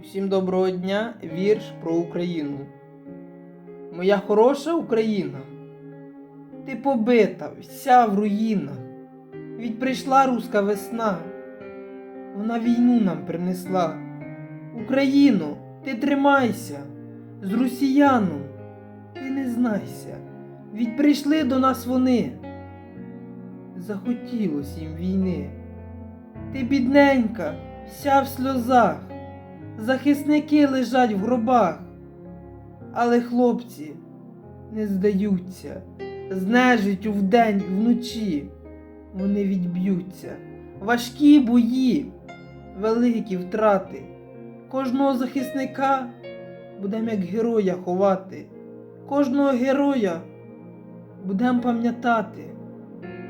Усім доброго дня, вірш про Україну. Моя хороша Україна, ти побита, вся в руїнах. Від прийшла руська весна, вона війну нам принесла. Україно, ти тримайся, з росіяном ти не знайся. Від прийшли до нас вони. Захотілось їм війни. Ти бідненька, вся в сльозах. Захисники лежать в гробах, але хлопці не здаються, з нежиттю вдень вночі вони відб'ються. Важкі бої, великі втрати. Кожного захисника будем як героя ховати, кожного героя будем пам'ятати.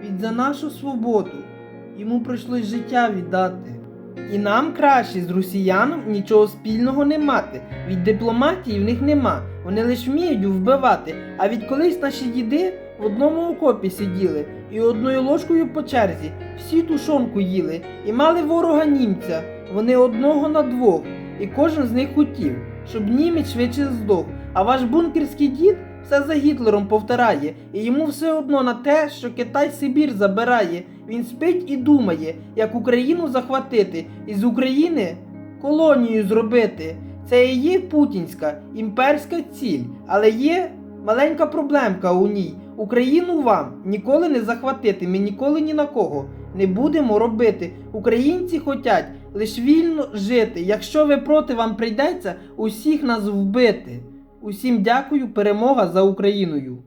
Від за нашу свободу йому прийшлось життя віддати. І нам краще з росіяном нічого спільного не мати. Від дипломатії в них нема. Вони лиш вміють вбивати. А від колись наші діди в одному окопі сиділи і одною ложкою по черзі всі тушонку їли і мали ворога німця. Вони одного на двох, і кожен з них хотів, щоб німець швидше здох. А ваш бункерський дід все за Гітлером повторяє, і йому все одно на те, що Китай Сибір забирає. Він спить і думає, як Україну захватити, і з України колонію зробити. Це і є путінська імперська ціль, але є маленька проблемка у ній. Україну вам ніколи не захватити. Ми ніколи ні на кого не будемо робити. Українці хотять лише вільно жити. Якщо ви проти вам прийдеться усіх нас вбити. Усім дякую, перемога за Україною.